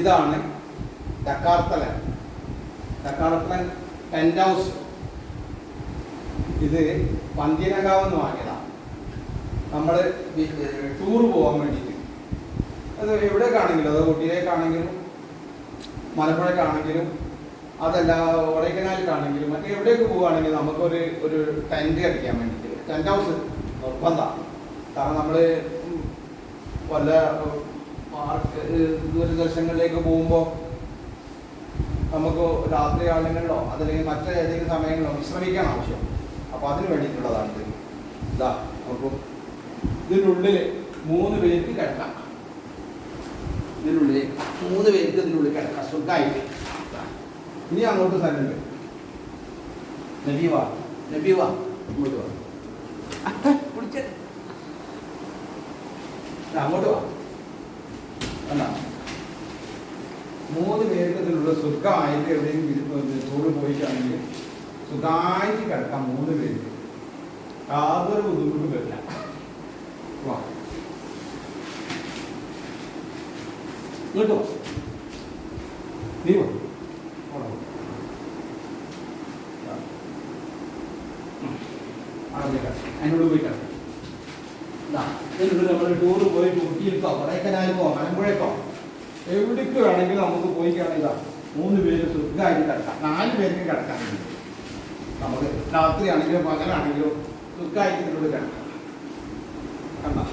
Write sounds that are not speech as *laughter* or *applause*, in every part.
ഇതാണ് ചക്കാർത്തലൻ ചക്കാർത്തലൻ tent house ഇത് പന്തിനകാവ് എന്ന് വാങ്ങിയതാണ്. നമ്മൾ ടൂർ പോകാൻ വേണ്ടിയിട്ട്. അത് എവിടേക്കാണെങ്കിലും അത് ഊട്ടിയിലേക്കാണെങ്കിലും മലമ്പുഴക്കാണെങ്കിലും അതല്ല കൊടൈക്കനാലിലാണെങ്കിലും മറ്റേ എവിടേക്ക് പോവുകയാണെങ്കിൽ നമുക്കൊരു ഒരു ടെന്റ് അടിക്കാൻ വേണ്ടിയിട്ട്. ടെന്റ് ഹൗസ് നിർബന്ധമാണ് കാരണം നമ്മൾ വല്ല പാർക്ക് ദൂരദർശനങ്ങളിലേക്ക് പോകുമ്പോൾ നമുക്ക് രാത്രി കാലങ്ങളിലോ അതല്ലെങ്കിൽ മറ്റേതെങ്കിലും സമയങ്ങളിലോ വിശ്രമിക്കാൻ ആവശ്യം. അപ്പോൾ അതിന് വേണ്ടിയിട്ടുള്ളതാണ് ഇത് ഇതാ നോക്കൂ. ഇതിനുള്ളിൽ മൂന്ന് പേർക്ക് കിടക്കാം. ഇതിനുള്ളിൽ മൂന്ന് പേർക്ക് ഇതിനുള്ളിൽ കിടക്കാം. സുഖമായിട്ട് ഇനി അങ്ങോട്ട് സ്ഥലമുണ്ട് നബീവ നബീവ ഇങ്ങോട്ട് വാ. *laughs* പിടിച്ച് ദാ അങ്ങോട്ട് വാ. അല്ല മൂന്ന് ഇതിനുള്ള സുഖമായിട്ട് എവിടെയെങ്കിലും ടൂറ് പോയിട്ടാണെങ്കിൽ സുഖമായിട്ട് കിടക്കാം മൂന്ന് പേർക്ക് യാതൊരു ബുദ്ധിമുട്ടും വരില്ല. വാ. നീ വാ പോടാ. ആ. ഉം. അവിടെ കിടക്ക്. അതിനോട് പോയി കിടക്ക്. ഇതിനുള്ളിൽ നമ്മൾ ടൂറ് പോയിട്ട് ഊട്ടിയിൽക്കോ കൊടൈക്കനാലിക്കോ മലമ്പുഴക്കോ എവിടേക്ക് വേണമെങ്കിലും നമുക്ക് പോയി ഇതാ. മൂന്ന് പേര് സുഖമായിട്ട് കിടക്കാം നാല് പേർക്ക് കിടക്കാൻ നമുക്ക് രാത്രിയാണെങ്കിലും പകലാണെങ്കിലും സുഖമായിട്ട് ഇതിനുള്ളിൽ കിടക്കാം. കണ്ടോ.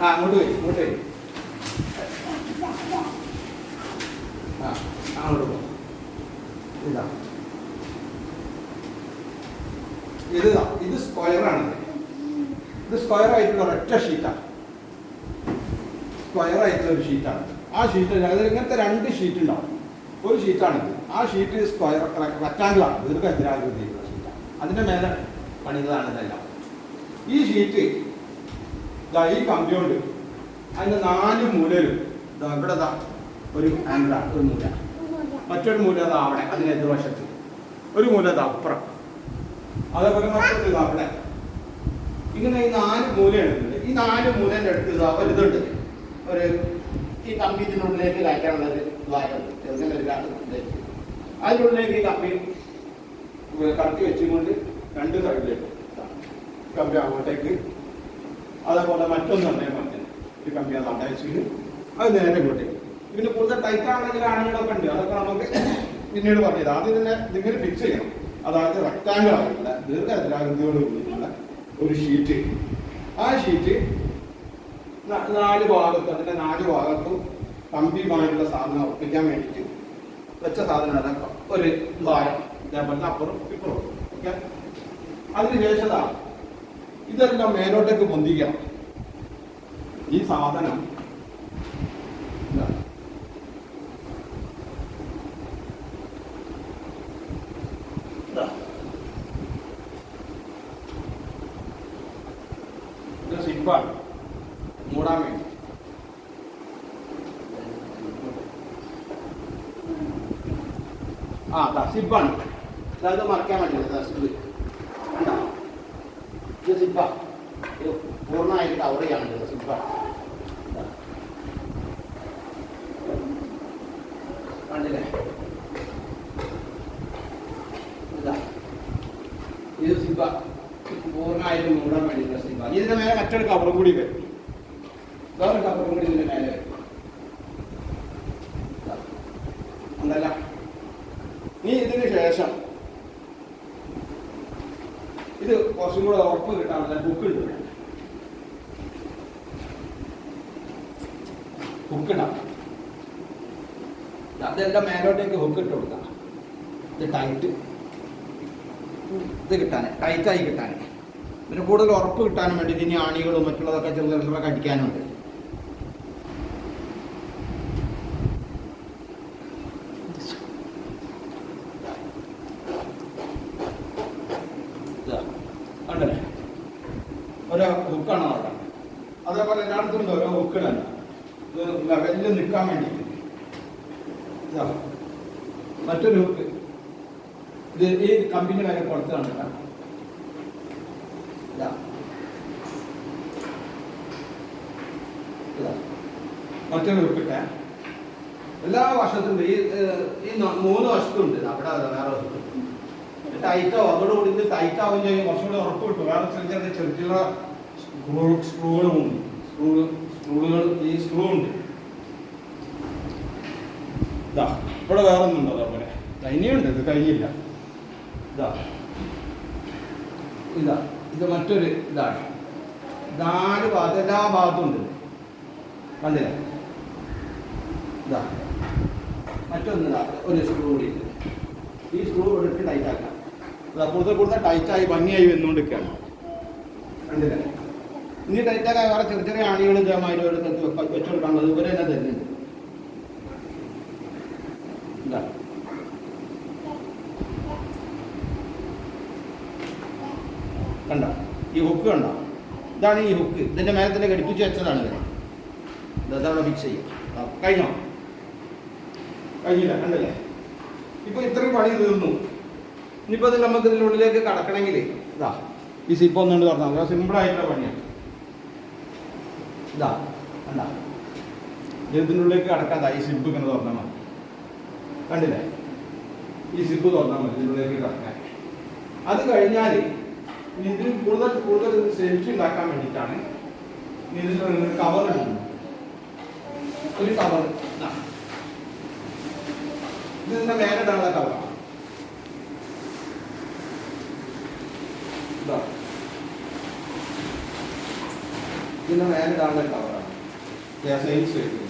ആ അങ്ങോട്ട് പോയി ഇങ്ങോട്ട് പോയി. ആ അങ്ങോട്ട് പോ ഇതാ. ഇത് ഇത് സ്ക്വയറാണ് ഇത് സ്ക്വയർ ആയിട്ടുള്ള ഒരൊറ്റ ഷീറ്റാണ് സ്ക്വയർ ആയിട്ടുള്ള ഒരു ഷീറ്റാണ് ആ ഷീറ്റ് അതിൽ ഇങ്ങനത്തെ രണ്ട് ഷീറ്റ് ഉണ്ടാവും. ഒരു ഷീറ്റാണിത് ആ ഷീറ്റ് സ്ക്വയർ റെക്റ്റാങ്കിളാണ് ദീർഘചതുരാകൃതിയിലുള്ള ഷീറ്റാണ് അതിന്റെ മേലെ പണിതാണ് ഇതെല്ലാം. ഈ ഷീറ്റ് ഇതാ ഈ കമ്പിയുണ്ട് അതിന്റെ നാല് മൂലയിലും ഇതാ ഇവിടെ ദാ ഒരു ആംഗിളാണ് ഒരു മൂല. മറ്റൊരു മൂല അതാ അവിടെ അതിന് എതിർവശത്ത്. ഒരു മൂല അതാ അപ്പുറം. അതേപോലെ മറ്റൊരു ഇതാ അവിടെ. ഇങ്ങനെ ഈ നാല് മൂലയാണ് ഈ നാല് മൂലന്റെ അടുത്ത് ഇതാ ഒരു ഇതുണ്ട്. ഒരു ഈ കമ്പി ഉള്ളിലേക്ക് കയറ്റാനുള്ള ഒരു ദ്വാരം ചെറുങ്ങനെ ഒരു കാലത്തിലേക്ക് അതിനുള്ളിലേക്ക് ഈ കമ്പി കടത്തി വെച്ചുകൊണ്ട് രണ്ട് സൈഡിലേക്ക്. കമ്പി അങ്ങോട്ടേക്ക്. അതേപോലെ മറ്റൊന്നുണ്ട് മറ്റേ ഈ കമ്പി അത് അവിടെ വെച്ചിട്ട് അത് നേരെ ഇങ്ങോട്ടേക്ക്. പിന്നെ കൂടുതൽ ടൈറ്റ് ആണെങ്കിൽ ആണുങ്ങളൊക്കെ ഉണ്ട്. അതൊക്കെ നമുക്ക് പിന്നീട് പറഞ്ഞത് ആദ്യം തന്നെ ഇതിങ്ങനെ ഫിക്സ് ചെയ്യണം. അതായത് റെക്ടാങ്കിൾ ആയിട്ടുള്ള ദീർഘചതുരാകൃതിയോട് കൂടിയിട്ടുള്ള ഒരു ഷീറ്റ് ആ ഷീറ്റ് നാല് ഭാഗത്തും അതിന്റെ നാല് ഭാഗത്തും കമ്പിയുമായിട്ടുള്ള സാധനം ഉറപ്പിക്കാൻ വേണ്ടിയിട്ട് വെച്ച സാധനം ഒരു ദ്വാരം. ഇതേപോലെ അപ്പുറം ഇപ്പുറം ഓക്കെ അതിനുശേഷം ഇതെല്ലാം മേലോട്ടേക്ക് പൊന്തിക്കണം ഈ സാധനം ഇതാ. ഇതാ. ഇത് സിപ്പാണ് മൂടാൻ വേണ്ടി ആ അതാ സിബാണ് അതായത് മറക്കാൻ പറ്റില്ല സിബ് കണ്ടോ? ഇത് സിബ പൂർണമായിട്ട് കവർ പറ്റില്ല കണ്ടില്ലേ? ഇതാ. ഇത് സിബ പൂർണമായിട്ട് മൂടാൻ വേണ്ടിയിട്ടുള്ള സിബ ഇതിന്റെ മേലെ മറ്റൊരു കവറും കൂടി വരും. വേറെ കവറും കൂടി ഇതിന്റെ മേലെ വരും ഇതാ. ഉണ്ടല്ല നീ ഇതിന് ശേഷം ഇത് കുറച്ചും കൂടെ ഉറപ്പ് കിട്ടാനുള്ള ബുക്ക് ഉണ്ട് ഹുക്ക് ഇടാം അതെല്ലാം മേലോട്ടേക്ക് ഹുക്ക് ഇട്ട് കൊടുക്കാം. ഇത് ടൈറ്റ് ഇത് കിട്ടാൻ ടൈറ്റായി കിട്ടാൻ പിന്നെ കൂടുതൽ ഉറപ്പ് കിട്ടാനും വേണ്ടി ഇനി ആണികളും മറ്റുള്ളതൊക്കെ ചെറുത് ചെറുതൊക്കെ അടിക്കാനുണ്ട് ഒരു ഹുക്കാണ് അതേപോലെ എല്ലായിടത്തും ഓരോ ഇത് ലെവലിൽ നിൽക്കാൻ വേണ്ടി. മറ്റൊരു ഹുക്ക് ഇത് ഈ കമ്പിന്റെ വരെ പുറത്ത് കണ്ടിട്ടാ ഇതാ. ഇതാ. മറ്റൊരു ഉപ്പിട്ട എല്ലാ വർഷത്തും ഈ ഈ മൂന്ന് വർഷത്തുണ്ട് അവിടെ വേറെ വശത്തുണ്ട്. ടൈറ്റോ അതോടുകൂടി ഇത് ടൈറ്റ് ആവുകയും ചെയ്യും കുറച്ചുകൂടി ഉറപ്പ് കിട്ടും. വേറെ ചെറിയ ചെറിയ ചെറിയ സ്ക്രൂകളും സ്ക്രൂ സ്ക്രൂകൾ ഈ സ്ക്രൂ ഉണ്ട്. ഇതാ ഇവിടെ വേറെ ഒന്നുണ്ടോ അതേപോലെ ദാ ഇനിയുണ്ട് ഇത് കഴിഞ്ഞില്ല. ഇതാ ഇതാ ഇത് മറ്റൊരു ഇതാണ്. നാല് ഭാഗത്ത് എല്ലാ ഭാഗത്തും ഉണ്ട്. കണ്ടില്ലേ? ഇതാ മറ്റൊന്ന് ഒരു സ്ക്രൂ കൂടി ഉണ്ട്. ഈ സ്ക്രൂ എടുത്ത് ടൈറ്റ് ആക്കാം. ഇതാ കൂടുതൽ കൂടുതൽ ടൈറ്റായി ഭംഗിയായി വന്നുകൊണ്ടിരിക്കുകയാണ്. കണ്ടില്ലേ? ഇനി ടൈറ്റ് ആക്കാൻ വേറെ ചെറിയ ചെറിയ ആണികൾ ഇതേമാതിരി ഒരു വെക്ക- വെച്ച് കൊടുക്കാനുള്ളത് ഇവരെ തന്നെ തരുന്നുണ്ട് കണ്ട? ഈ ഹുക്ക് കണ്ട? ഇതാണ് ഈ ഹുക്ക് ഇതിന്റെ മേലെ തന്നെ ഘടിപ്പിച്ച് വെച്ചതാണ് ഇതിനെ ഇതവിടെ ഫിക്സ് ചെയ്യുക. കഴിഞ്ഞോ? കഴിഞ്ഞില്ല കണ്ടല്ലേ? ഇപ്പൊ ഇത്രയും പണി തീർന്നു. ഇനിയിപ്പോ നമുക്ക് ഇതിനുള്ളിലേക്ക് കടക്കണമെങ്കിൽ ഇതാ. ഈ സിപ്പ് ഒന്നുകൊണ്ട് സിമ്പിൾ ആയിട്ടുള്ള പണിയാണ് ഇതാ കണ്ട. ഇതിനുള്ളിലേക്ക് കടക്കാതെ ഈ സിപ്പ് ഇങ്ങനെ തുറന്നാൽ മതി. കണ്ടില്ലേ? ഈ സിപ്പ് തുറന്നാൽ മതി ഇതിനുള്ളിലേക്ക് കടക്കാൻ. അത് കഴിഞ്ഞാൽ ഇതിന് കൂടുതൽ കൂടുതൽ സേഫ്റ്റി ഉണ്ടാക്കാൻ വേണ്ടിയിട്ടാണ് ഇതിൽ കവർ ഇടുന്നു ഒരു കവർ ഇത്. ഇതിന്റെ മേലെ ഇടാനുള്ള കവറാണ് ഇതാ ഇതിന്റെ മേലെ ഇടാനുള്ള കവറാണ് വരുന്നത്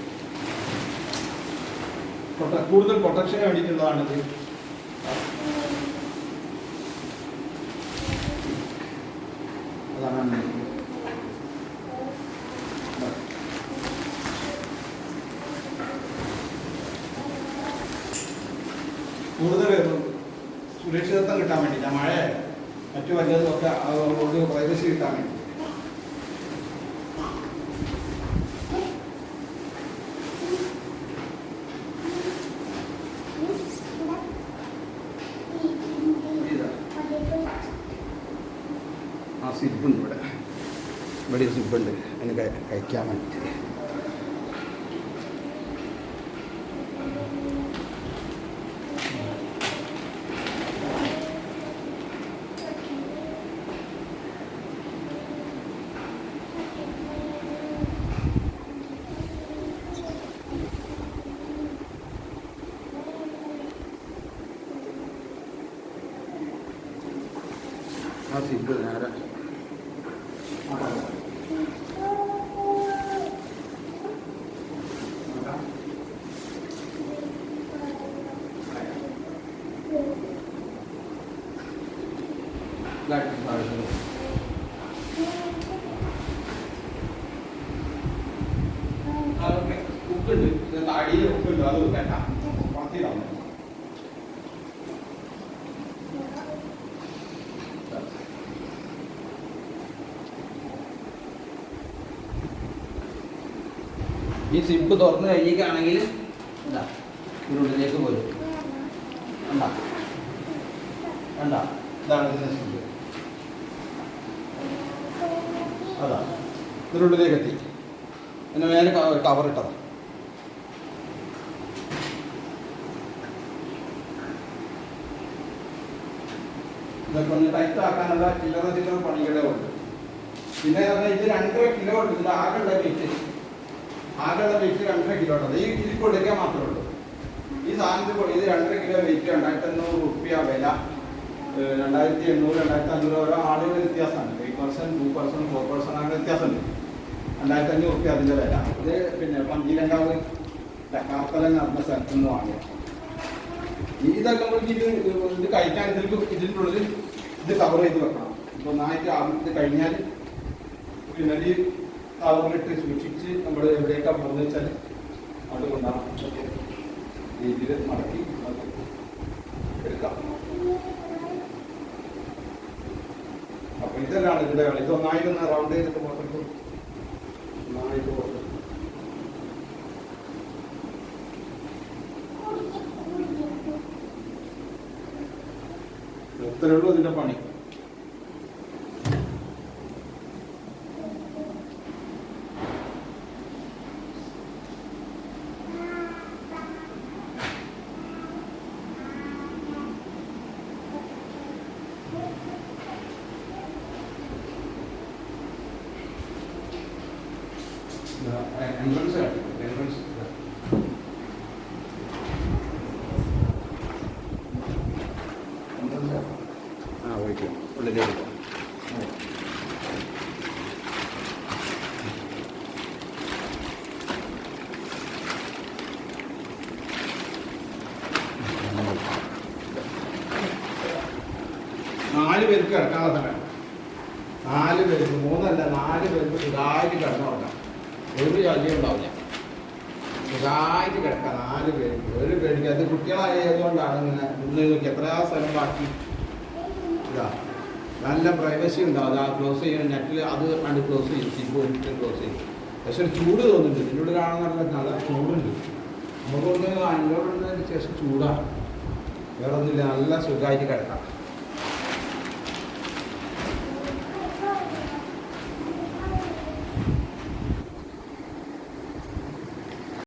കൂടുതൽ പ്രൊട്ടക്ഷന് വേണ്ടിയിട്ടുള്ളതാണിത് അതാണ്. കൂടുതൽ സുരക്ഷിതത്വം കിട്ടാൻ വേണ്ടി മഴ മറ്റു വല്ലതൊക്കെ അതുകൊണ്ട് പ്രൈവസി കിട്ടാൻ വേണ്ടി ഇതാ. ആ സിബുണ്ട് ഇവിടെ. ഇവിടെ ഒരു സിബുണ്ട് അതിന് കഴിക്കാൻ വേണ്ടിയിട്ട് ആ സിബ് നേരെ ഇതായിട്ട് പാടുന്നു അതൊക്കെ അടിയിൽ ഉപ്പുണ്ട്. അത് വേണ്ട പത്തിലാണ് ഈ സിപ്പ് തുറന്നു കഴിഞ്ഞിട്ടാണെങ്കിൽ എന്താ ഇതിനുള്ളിലേക്ക് പോരും. കണ്ട? കണ്ട? ഇതാണ് ഇതിന്റെ സിബ് അതാ. ഇതിനുള്ളിലേക്ക് എത്തി പിന്നെ മേലെ കവർ ഇട്ടതാ. ഇതൊക്കെ ഒന്ന് ടൈറ്റ് ആക്കാനുള്ള ചില്ലറ ചില്ലറ പണികളേ ഉണ്ട് പിന്നെ പറഞ്ഞാൽ ഇത് രണ്ടര കിലോ ഉണ്ട്. ഇതിൽ ആകെയുള്ള വെയിറ്റ് ആകെയുള്ള വെയിറ്റ് രണ്ടര കിലോ ഉണ്ട്. ഈ ഇതിൽ കൊടുക്കാൻ മാത്രമേ ഉള്ളൂ. ഈ സാധനത്തിൽ ഇത് രണ്ടര കിലോ വെയിറ്റ് രണ്ടായിരത്തി അഞ്ഞൂറ് റുപ്യ വില. രണ്ടായിരത്തി എണ്ണൂറ് രണ്ടായിരത്തി അഞ്ഞൂറ് ഓരോ ആളുകൾ വ്യത്യാസമാണ്. Eight percent two percent four അങ്ങനെ വ്യത്യാസമുണ്ട്. രണ്ടായിരത്തി അഞ്ഞൂറ് റുപ്യ അതിന്റെ വില. ഇത് പിന്നെ പഞ്ചീരങ്കാവ് കാർത്തലൻ നടന്ന സ്ഥലത്ത് നിന്ന് വാങ്ങിയ ഇതൊക്കെ നമുക്ക് ഇത് ഇത് കഴിക്കാൻ ഇതിൽ ഇതിന്റെ ഉള്ളിൽ ഇത് കവർ ചെയ്ത് വെക്കണം. ഇപ്പോൾ നായിട്ട് ആദ്യത്തെ കഴിഞ്ഞാൽ പിന്നെ ഈ കവറിലിട്ട് സൂക്ഷിച്ച് നമ്മൾ എവിടെയൊക്കെ പോകുന്നത് വെച്ചാൽ അവിടെ കൊണ്ടാണ്. രീതിയിൽ മടക്കി എടുക്കാം. അപ്പൊ ഇതെല്ലാം ഇതിന്റെ കളി ഇത് ഒന്നായിട്ട് ഒന്ന് റൗണ്ട് ചെയ്തിട്ട് മാത്രം ഒന്നായിട്ട് പുറത്തേക്ക് ഇത്രയേ ഉള്ളൂ ഇതിന്റെ പണി. നാല് പേർക്ക് കിടക്കാനുള്ള സ്ഥലം നാല് പേർക്ക് മൂന്നല്ല നാല് പേർക്ക് സുഖമായിട്ട് കിടന്നുറങ്ങാം ഒരു ശല്യം ഉണ്ടാവില്ല. സുഖമായിട്ട് കിടക്കാം. നാല് പേര്. ഒരു പേടിക്ക് അത് കുട്ടികളായതുകൊണ്ടാണ് ഇങ്ങനെ നിന്ന് നോക്കി എത്ര സ്ഥലം ബാക്കി? ഇതാ. നല്ല പ്രൈവസി ഉണ്ടാവും അത് ക്ലോസ് ചെയ്യണം. നെറ്റിൽ അത് കണ്ട് ക്ലോസ് ചെയ്യും. സിബ് ഒരിക്കലും ക്ലോസ് ചെയ്യും. പക്ഷെ ഒരു ചൂട് തോന്നുന്നുണ്ട്. ഇതിന്റെ കാണാൻ നല്ല നല്ല ചൂടുണ്ട്. നമുക്കൊന്ന് അതിനോടുള്ള ശേഷം ചൂടാണ്. വേറെ ഒന്നുമില്ല നല്ല സുഖമായിട്ട് കിടക്കാം.